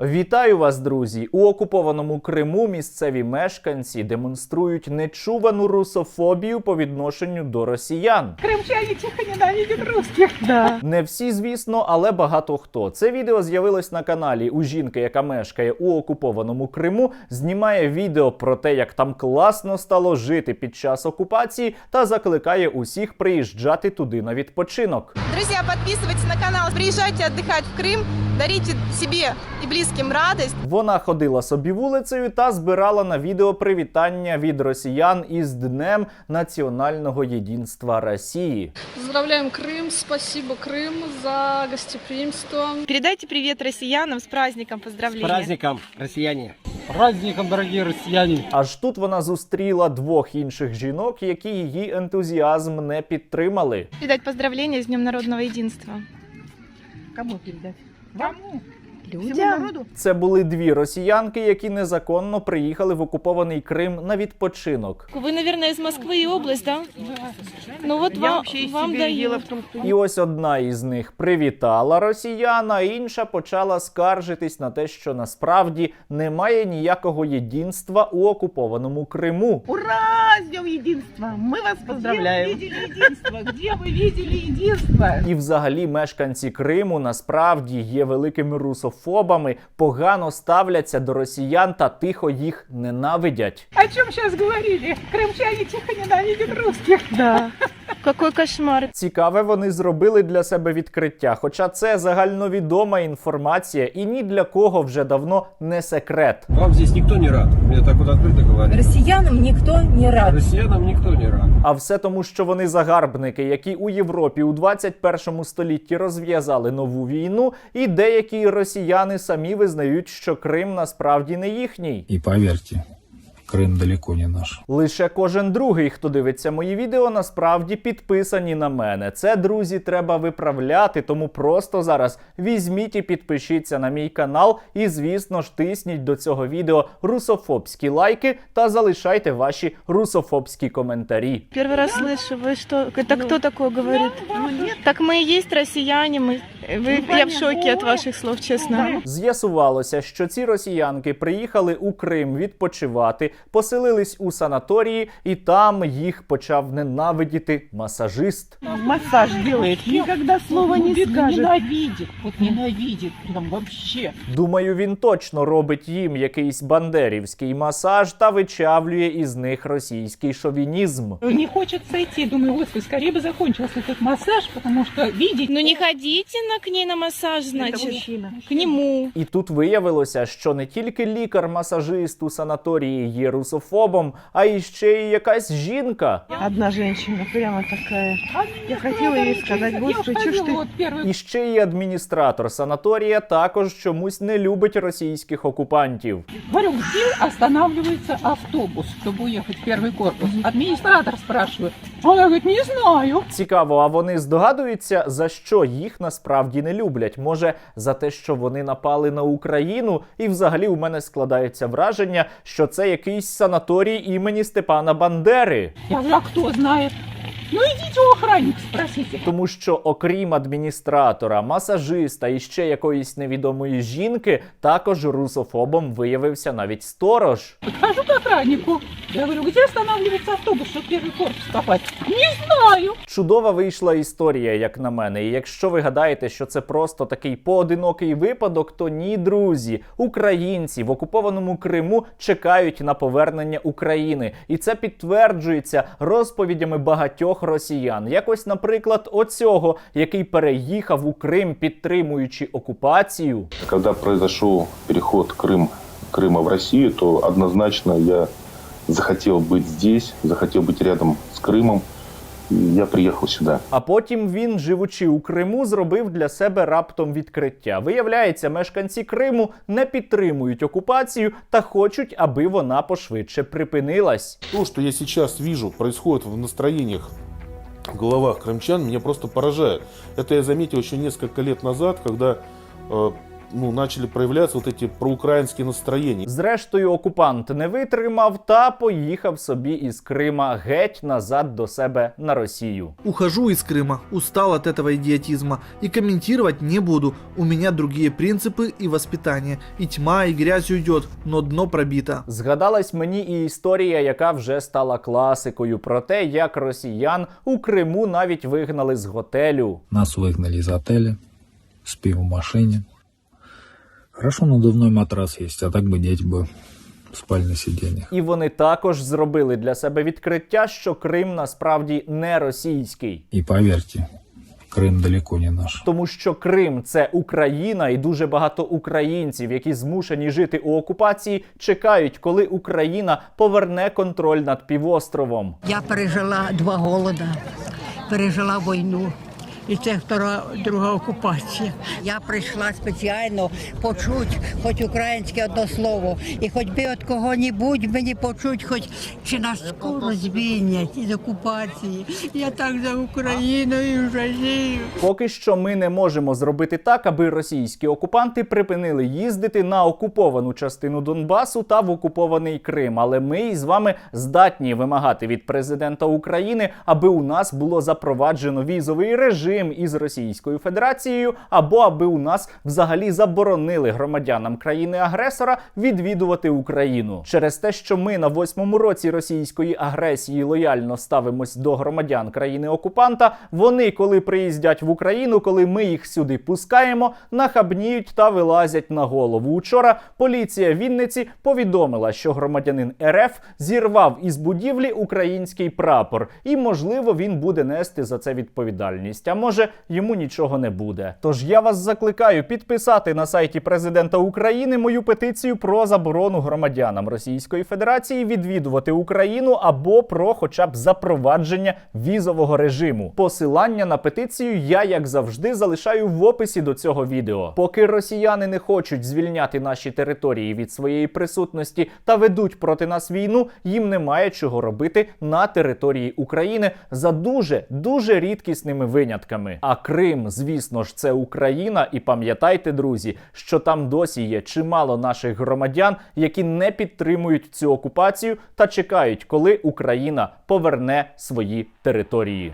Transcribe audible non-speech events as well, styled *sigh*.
Вітаю вас, друзі! У окупованому Криму місцеві мешканці демонструють нечувану русофобію по відношенню до росіян. Крымчане тихо ненавидят русских. Да. Не всі, звісно, але багато хто. Це відео з'явилось на каналі у жінки, яка мешкає у окупованому Криму, знімає відео про те, як там класно стало жити під час окупації, та закликає усіх приїжджати туди на відпочинок. Друзья, подписывайтесь на канал, приезжайте отдыхать в Крым, дарите себе и близким радость. Вона ходила собі вулицею та збирала на відео привітання від росіян із Днем національного єдинства Росії. Поздравляем Крым, спасибо Крым за гостеприимство. Передайте привет россиянам с праздником, С поздравления. праздником, россияне! праздником, дорогие россияне! Аж тут вона зустріла двох інших жінок, які її ентузіазм не підтримали. Передать поздравления с Днем народного единства. Кому передать? Кому? Всему Людям. народу? Це були дві росіянки, які незаконно приїхали в окупований Крим на відпочинок. Вы, наверное, из Москвы и область, да? Ну вот Я вам, вообще из вам Сибири. Дело дают. в том, что І ось одна із них привітала росіян, а інша почала скаржитись на те, що насправді немає ніякого єдинства у окупованому Криму. Ура! С Днем Единства! Мы вас поздравляем! Где вы видели единство? Где вы видели единство? І взагалі мешканці Криму насправді є великими русофобами, погано ставляться до росіян та тихо їх ненавидять. О чому зараз говорили? Кримчані тихо ненавидять русських. Да. *laughs* Какой кошмар. Цікаве вони зробили для себе відкриття, хоча це загальновідома інформація і ні для кого вже давно не секрет. Вам здесь никто не рад. Мне так вот открыто говорят. Россиянам никто не рад. Россиянам никто не рад. А все тому, що вони загарбники, які у Європі у 21 столітті розв'язали нову війну, і деякі росіяни самі визнають, що Крим насправді не їхній. И поверьте, Крым далеко не наш. Лише кожен другий, хто дивиться мої відео, насправді підписані на мене. Це, друзі, треба виправляти, тому просто зараз візьміть і підпишіться на мій канал. І, звісно ж, тисніть до цього відео русофобські лайки та залишайте ваші русофобські коментарі. Первый раз слышу, вы что? Это кто такое говорит? Так мы и есть россияне, мы... Вы... Я в шоке от ваших слов, честно. З'ясувалося, що ці росіянки приїхали у Крим відпочивати, поселились у санаторії, і там їх почав ненавидіти масажист. Массаж делает. Никогда слова не скажет. Ненавидит. Вот ненавидит. Прям вообще. Думаю, він точно робить їм якийсь бандерівський масаж та вичавлює із них російський шовінізм. Не хочется идти. Думаю, господи, скорее бы закончился этот массаж, потому что видеть... Ну не ходите на, к ней на массаж, Это значит. мужчина. К нему. І тут виявилося, що не тільки лікар-масажист у санаторії є русофобом, а іще й якась жінка. Одна женщина прямо такая. Я хотела ей сказать, господи, что ж ты... Вот первый І ще й адміністратор санаторія також чомусь не любить російських окупантів. Говорю, где останавливается автобус, чтобы уехать в первый корпус? Администратор спрашивает. А я говорит, не знаю. Цікаво, а вони здогадуються, за що їх насправді не люблять? Може, за те, що вони напали на Україну, і взагалі у мене складається враження, що це якийсь санаторій імені Степана Бандери. Я а кто знает? Ну идите у охранника спросите. Тому що, окрім адміністратора, масажиста і ще якоїсь невідомої жінки, також русофобом виявився навіть сторож. Подхожу к охраннику. Я говорю, где останавливается автобус, чтобы в первый корпус попасть? Не знаю. Чудова вийшла історія, як на мене. І якщо ви гадаєте, що це просто такий поодинокий випадок, то ні, друзі, українці в окупованому Криму чекають на повернення України, і це підтверджується розповідями багатьох росіян. Якось, наприклад, оцього, який переїхав у Крим, підтримуючи окупацію. Когда произошел переход Крым, Крыма в Россию, то однозначно я захотел быть здесь, захотел быть рядом с Крымом. И я приехал сюда. А потім він, живучи у Криму, зробив для себе раптом відкриття. Виявляється, мешканці Криму не підтримують окупацію та хочуть, аби вона пошвидше припинилась. То, что я сейчас вижу, происходит в настроениях в головах крымчан, меня просто поражает. Это я заметил еще несколько лет назад, когда э, ну, начали проявляться вот эти проукраинские настроения. Зрештою, окупант не витримав та поїхав собі із Крима геть назад до себе на Росію. Ухожу из Крыма, устал от этого идиотизма и комментировать не буду. У меня другие принципы и воспитание. И тьма, и грязь уйдет, но дно пробито. Згадалась мені і історія, яка вже стала класикою, про те, як росіян у Криму навіть вигнали з готелю. Нас выгнали из отеля, спим в машине. Хорошо, надувной матрас есть, а так бы дети бы спали на сиденьях. І вони також зробили для себе відкриття, що Крим насправді не російський. И поверьте, Крым далеко не наш. Тому що Крим це Україна, і дуже багато українців, які змушені жити у окупації, чекають, коли Україна поверне контроль над півостровом. Я пережила два голода, пережила війну. І це втора друга окупація. Я прийшла спеціально почути хоч українське одно слово, і хоч би від кого-небудь мені почуть, хоч чи нас скоро звільнять із окупації. Я так за Україною жалію. Поки що ми не можемо зробити так, аби російські окупанти припинили їздити на окуповану частину Донбасу та в окупований Крим. Але ми із вами здатні вимагати від президента України, аби у нас було запроваджено візовий режим із Російською Федерацією, або аби у нас взагалі заборонили громадянам країни-агресора відвідувати Україну через те, що ми на восьмому році російської агресії лояльно ставимось до громадян країни-окупанта. Вони, коли приїздять в Україну, коли ми їх сюди пускаємо, нахабніють та вилазять на голову. Учора поліція Вінниці повідомила, що громадянин РФ зірвав із будівлі український прапор, і можливо він буде нести за це відповідальність. А може йому нічого не буде. Тож я вас закликаю підписати на сайті президента України мою петицію про заборону громадянам Російської Федерації відвідувати Україну або про хоча б запровадження візового режиму. Посилання на петицію я, як завжди, залишаю в описі до цього відео. Поки росіяни не хочуть звільняти наші території від своєї присутності та ведуть проти нас війну, їм немає чого робити на території України за дуже дуже рідкісними винятками. А Крим, звісно ж, це Україна. І пам'ятайте, друзі, що там досі є чимало наших громадян, які не підтримують цю окупацію та чекають, коли Україна поверне свої території.